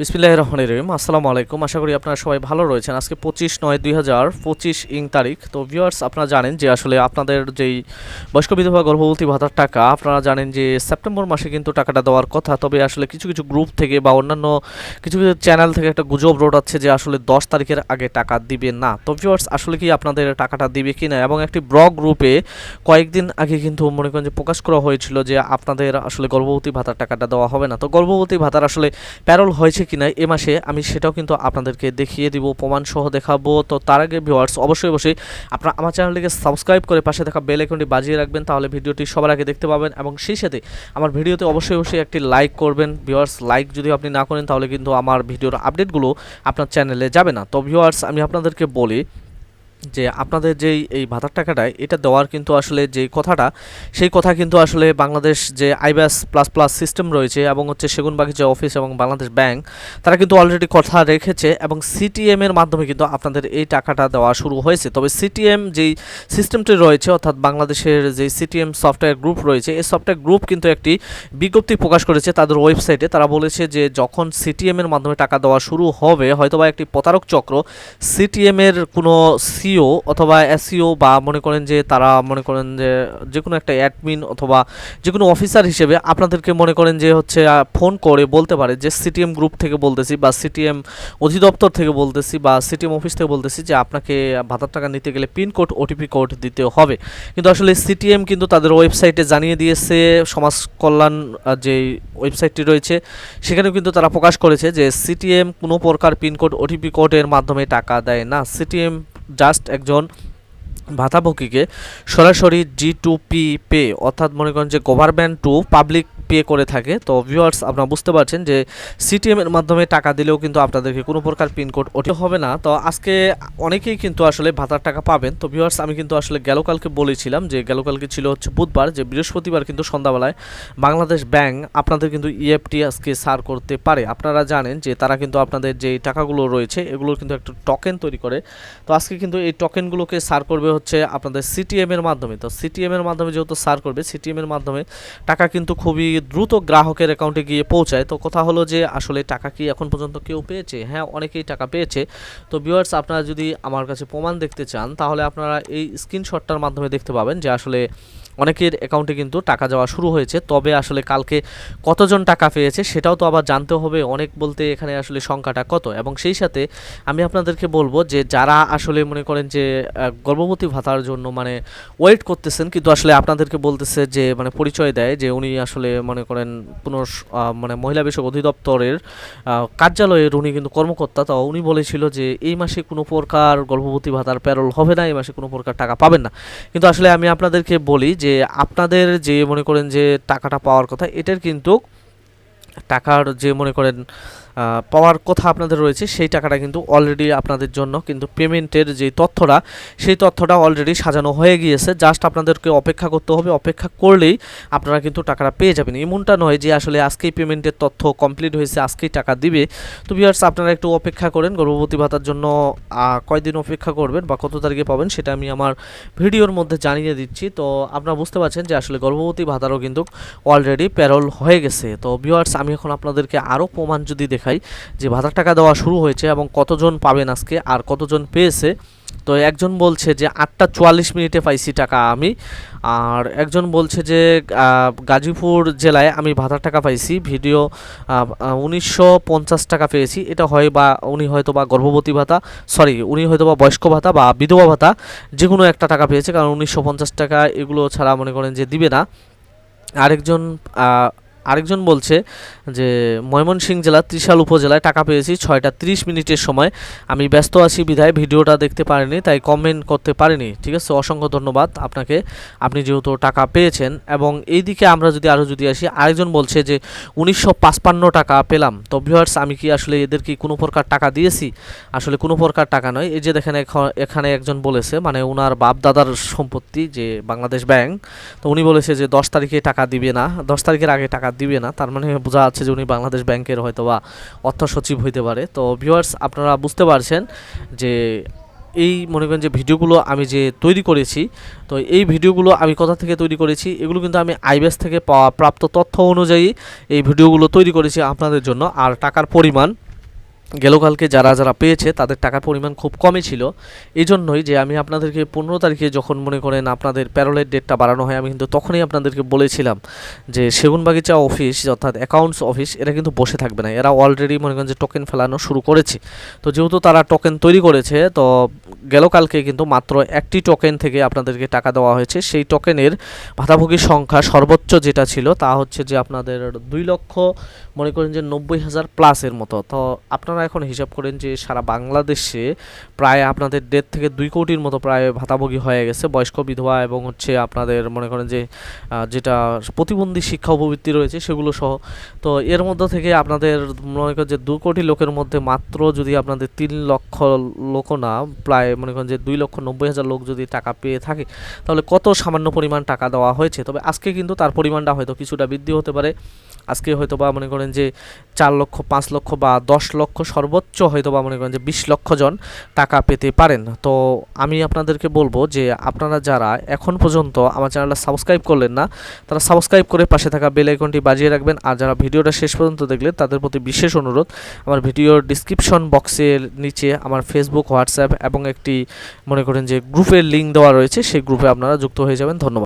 বিসমিল্লাহ রহমান রহিম। আসসালামু আলাইকুম। আশা করি আপনারা সবাই ভালো রয়েছেন। আজকে পঁচিশ নয় দুই হাজার পঁচিশ ইং তারিখ। তো ভিউয়ার্স আপনারা জানেন যে আসলে আপনাদের যেই বয়স্ক বিধবা গর্ভবতী ভাতার টাকা, আপনারা জানেন যে সেপ্টেম্বর মাসে কিন্তু টাকাটা দেওয়ার কথা। তবে আসলে কিছু কিছু গ্রুপ থেকে বা অন্যান্য কিছু কিছু চ্যানেল থেকে একটা গুজব রোডাচ্ছে যে আসলে দশ তারিখের আগে টাকা দিবে না। তো ভিউয়ার্স আসলে কি আপনাদের টাকাটা দিবে কি না এবং একটি ব্লগ গ্রুপে কয়েকদিন আগে কিন্তু মনে করেন যে প্রকাশ করা হয়েছিল যে আপনাদের আসলে গর্ভবতী ভাতার টাকাটা দেওয়া হবে না। তো গর্ভবতী ভাতার আসলে প্যারোল হয়েছে কিনা এ মাসে আমি সেটাও কিন্তু আপনাদেরকে দেখিয়ে দিব প্রমাণ সহ দেখাবো। তো তার আগে ভিউয়ার্স অবশ্যই অবশ্যই আপনারা আমার চ্যানেলটিকে সাবস্ক্রাইব করে পাশে থাকা বেল আইকনটি বাজিয়ে রাখবেন, তাহলে ভিডিওটি সবার আগে দেখতে পাবেন এবং সেই সাথে আমার ভিডিওতে অবশ্যই অবশ্যই একটি লাইক করবেন। ভিউয়ার্স লাইক যদি আপনি না করেন, তাহলে কিন্তু আমার ভিডিওর আপডেটগুলো আপনার চ্যানেলে যাবে না। তো ভিউয়ার্স আমি আপনাদেরকে বলি যে আপনাদের যেই এই ভাতার টাকাটা, এটা দেওয়ার কিন্তু আসলে যে কথাটা, সেই কথা কিন্তু আসলে বাংলাদেশ যে আইব্যাস প্লাস প্লাস সিস্টেম রয়েছে এবং হচ্ছে সেগুনবাগিচা অফিস এবং বাংলাদেশ ব্যাংক, তারা কিন্তু অলরেডি কথা রেখেছে এবং সিটিএম এর মাধ্যমে কিন্তু আপনাদের এই টাকাটা দেওয়া শুরু হয়েছে। তবে সিটিএম যেই সিস্টেমটি রয়েছে, অর্থাৎ বাংলাদেশের যে সিটিএম সফটওয়্যার গ্রুপ রয়েছে, এই সফটওয়্যার গ্রুপ কিন্তু একটি বিজ্ঞপ্তি প্রকাশ করেছে তাদের ওয়েবসাইটে। তারা বলেছে যে যখন সিটিএম এর মাধ্যমে টাকা দেওয়া শুরু হবে, হয়তোবা একটি প্রতারক চক্র সিটিএম এর কোনো সিও অথবা এসিও বা মনে করেন যে তারা মনে করেন যে যে কোনো একটা অ্যাডমিন অথবা যে কোনো অফিসার হিসেবে আপনাদেরকে মনে করেন যে হচ্ছে ফোন করে বলতে পারে যে সিটিএম গ্রুপ থেকে বলতেছি বা সিটিএম অধিদপ্তর থেকে বলতেছি বা সিটিএম অফিস থেকে বলতেছি যে আপনাকে ভাতার টাকা নিতে গেলে পিনকোড ওটিপি কোড দিতে হবে। কিন্তু আসলে সিটিএম কিন্তু তাদের ওয়েবসাইটে জানিয়ে দিয়েছে, সমাজ কল্যাণ যে ওয়েবসাইটটি রয়েছে, সেখানেও কিন্তু তারা প্রকাশ করেছে যে সিটিএম কোনো প্রকার পিনকোড ওটিপি কোডের মাধ্যমে টাকা দেয় না। সিটিএম জাস্ট একজন ভাতাভোগীকে সরাসরি জি টু পি পে অর্থাৎ মনে করেন যে গভর্নমেন্ট টু পাবলিক পে করে থাকে। তো ভিউয়ার্স আপনারা বুঝতে পারছেন যে সিটিএম এর মাধ্যমে টাকা দিলেও কিন্তু আপনাদেরকে কোনো প্রকার পিনকোড ওটি হবে না। তো আজকে অনেকেই কিন্তু আসলে ভাতার টাকা পাবেন। তো ভিউয়ার্স আমি কিন্তু আসলে গেলকালকে বলেছিলাম যে গেলকালকে ছিল হচ্ছে বুধবার, যে বৃহস্পতিবার কিন্তু সন্ধ্যাবেলায় বাংলাদেশ ব্যাংক আপনাদের কিন্তু ইএফটি আজকে সার করতে পারে। আপনারা জানেন যে তারা কিন্তু আপনাদের যে টাকাগুলো রয়েছে, এগুলোর কিন্তু একটা টোকেন তৈরি করে। তো আজকে কিন্তু এই টোকেনগুলোকে সার করবে হচ্ছে আপনাদের সিটিএম এর মাধ্যমে। তো সিটিএম এর মাধ্যমে যেহেতু সার করবে সিটিএম এর মাধ্যমে টাকা কিন্তু খুবই দ্রুত গ্রাহকের অ্যাকাউন্টে গিয়ে পৌঁছায়। তো কথা হলো যে, আসলে টাকা কি এখন পর্যন্ত কেউ পেয়েছে? হ্যাঁ অনেকেই টাকা পেয়েছে। তো ভিউয়ার্স আপনারা যদি আমার কাছে প্রমাণ দেখতে চান, তাহলে আপনারা এই স্ক্রিনশটটার মাধ্যমে দেখতে পাবেন যে, আসলে অনেকের অ্যাকাউন্টে কিন্তু টাকা যাওয়া শুরু হয়েছে। তবে আসলে কালকে কতজন টাকা পেয়েছে সেটাও তো আবার জানতে হবে। অনেক বলতে এখানে আসলে সংখ্যাটা কত? এবং সেই সাথে আমি আপনাদেরকে বলব যে যারা আসলে মনে করেন যে গর্ভবতী ভাতার জন্য মানে ওয়েট করতেছেন কিন্তু আসলে আপনাদেরকে বলতেছে যে মানে পরিচয় দেয় যে উনি আসলে মনে করেন পুনঃ মানে মহিলা বিষয়ক অধিদপ্তরের কার্যালয়ের উনি কিন্তু কর্মকর্তা। তো উনি বলেছিল যে, এই মাসে কোনো প্রকার গর্ভবতী ভাতার প্যারোল হবে না, এই মাসে কোনো প্রকার টাকা পাবেন না। কিন্তু আসলে আমি আপনাদেরকে বলি যে আপনাদের যে মনে করেন যে টাকাটা পাওয়ার কথা এটার কিন্তু টাকার যে মনে করেন পাওয়ার কথা আপনাদের রয়েছে, সেই টাকাটা কিন্তু অলরেডি আপনাদের জন্য, কিন্তু পেমেন্টের যে তথ্যটা, সেই তথ্যটা অলরেডি সাজানো হয়ে গিয়েছে। জাস্ট আপনাদেরকে অপেক্ষা করতে হবে, অপেক্ষা করলেই আপনারা কিন্তু টাকাটা পেয়ে যাবেন। এমনটা নয় যে আসলে আজকেই পেমেন্টের তথ্য কমপ্লিট হয়েছে, আজকেই টাকা দিবে। তো ভিউয়ার্স আপনারা একটু অপেক্ষা করেন, গর্ভবতী ভাতার জন্য কয়দিন অপেক্ষা করবেন বা কত তারিখে পাবেন সেটা আমি আমার ভিডিওর মধ্যে জানিয়ে দিচ্ছি। তো আপনারা বুঝতে পারছেন যে আসলে গর্ভবতী ভাতারও কিন্তু অলরেডি প্যারোল হয়ে গেছে। তো ভিউয়ার্স আমি এখন আপনাদেরকে আরও প্রমাণ যদি দেখাই যে ভাতার টাকা দেওয়া শুরু হয়েছে এবং কতজন পাবেন আজকে আর কতজন পেয়েছে। তো একজন বলছে যে আটটা চুয়াল্লিশ মিনিটে পাইছি টাকা আমি। আর একজন বলছে যে গাজীপুর জেলায় আমি ভাতার টাকা পাইছি। ভিডিও উনিশশো পঞ্চাশ টাকা পেয়েছি। এটা হয় বা উনি হয়তো বা গর্ভবতী ভাতা, সরি, উনি হয়তো বা বয়স্ক ভাতা বা বিধবা ভাতা যে কোনো একটা টাকা পেয়েছে। কারণ উনিশশো পঞ্চাশ টাকা এগুলো ছাড়া মনে করেন যে দিবে না। আরেকজন আরেকজন বলছে যে ময়মনসিংহ জেলার ত্রিশাল উপজেলায় টাকা পেয়েছি, ছয়টা তিরিশ মিনিটের সময়। আমি ব্যস্ত আছি বিধায়, ভিডিওটা দেখতে পারিনি, তাই কমেন্ট করতে পারিনি। ঠিক আছে, অসংখ্য ধন্যবাদ আপনাকে। আপনি যেহেতু টাকা পেয়েছেন, এবং এই দিকে আমরা যদি আরও যদি আসি, আরেকজন বলছে যে, উনিশশো টাকা পেলাম। তো ভিউয়ার্স আমি কি আসলে এদের কি কোনো প্রকার টাকা দিয়েছি? আসলে কোনো প্রকার টাকা নয়। এই যে দেখেন, এখ- এখানে একজন বলেছে মানে ওনার বাপ দাদার সম্পত্তি যে বাংলাদেশ ব্যাংক, তো উনি বলেছে যে, দশ তারিখে টাকা দিবে না। দশ তারিখের আগে টাকা দিবে না। তার মানে বোঝা যাচ্ছে যে উনি বাংলাদেশ ব্যাংকের হয়তো বা অর্থ সচিব হইতে পারে। তো ভিউয়ার্স আপনারা বুঝতে পারছেন যে এই মনে করেন যে ভিডিওগুলো আমি যে তৈরি করেছি, তো এই ভিডিওগুলো আমি কোথা থেকে তৈরি করেছি, এগুলো কিন্তু আমি আইবিএস থেকে পাওয়া প্রাপ্ত তথ্য অনুযায়ী এই ভিডিওগুলো তৈরি করেছি আপনাদের জন্য। আর টাকার পরিমাণ গেল কালকে যারা যারা পেয়েছে, তাদের টাকার পরিমাণ খুব কমই ছিল। এই জন্যই যে আমি আপনাদেরকে পনেরো তারিখে যখন মনে করেন আপনাদের প্যারোলের ডেটটা বাড়ানো হয়, আমি কিন্তু তখনই আপনাদেরকে বলেছিলাম যে সেগুনবাগিচা অফিস অর্থাৎ অ্যাকাউন্টস অফিস এরা কিন্তু বসে থাকবে না। এরা অলরেডি মনে করেন যে টোকেন ফেলানো শুরু করেছে। তো যেহেতু তারা টোকেন তৈরি করেছে, তো গেল কালকে কিন্তু মাত্র একটি টোকেন থেকে আপনাদেরকে টাকা দেওয়া হয়েছে। সেই টোকেনের ভাতাভোগীর সংখ্যা সর্বোচ্চ যেটা ছিল, তা হচ্ছে যে আপনাদের দুই লক্ষ মনে করেন যে নব্বই হাজার প্লাসের মতো। তো আপনারা এখন হিসাব করেন যে সারা বাংলাদেশে প্রায় আপনাদের দেড় থেকে দুই কোটির মতো প্রায় ভাতাভোগী হয়ে গেছে, বয়স্ক বিধবা এবং হচ্ছে আপনাদের মনে করেন যে যেটা প্রতিবন্ধী শিক্ষা উপবৃত্তি রয়েছে সেগুলো সহ। তো এর মধ্যে থেকে আপনাদের মনে করেন যে দু কোটি লোকের মধ্যে মাত্র যদি আপনাদের তিন লক্ষ লোক না, প্রায় মনে করেন যে দুই লক্ষ নব্বই হাজার লোক যদি টাকা পেয়ে থাকে, তাহলে কত সামান্য পরিমাণ টাকা দেওয়া হয়েছে? তবে আজকে কিন্তু তার পরিমাণটা হয়তো কিছুটা বৃদ্ধি হতে পারে। আজকে হয়তো বা মনে করেন যে চার লক্ষ, পাঁচ লক্ষ বা দশ লক্ষ সর্বোচ্চ হয়তো বা মনে করেন যে বিশ লক্ষ জন টাকা পেতে পারেন। তো আমি আপনাদেরকে বলব যে আপনারা যারা এখন পর্যন্ত আমার চ্যানেলটা সাবস্ক্রাইব করলেন না, তারা সাবস্ক্রাইব করে পাশে থাকা বেল আইকনটি বাজিয়ে রাখবেন। আর যারা ভিডিওটা শেষ পর্যন্ত দেখলেন তাদের প্রতি বিশেষ অনুরোধ, আমার ভিডিওর ডিসক্রিপশন বক্সের নিচে আমার ফেসবুক হোয়াটসঅ্যাপ এবং একটি মনে করেন যে গ্রুপের লিঙ্ক দেওয়া রয়েছে, সেই গ্রুপে আপনারা যুক্ত হয়ে যাবেন। ধন্যবাদ।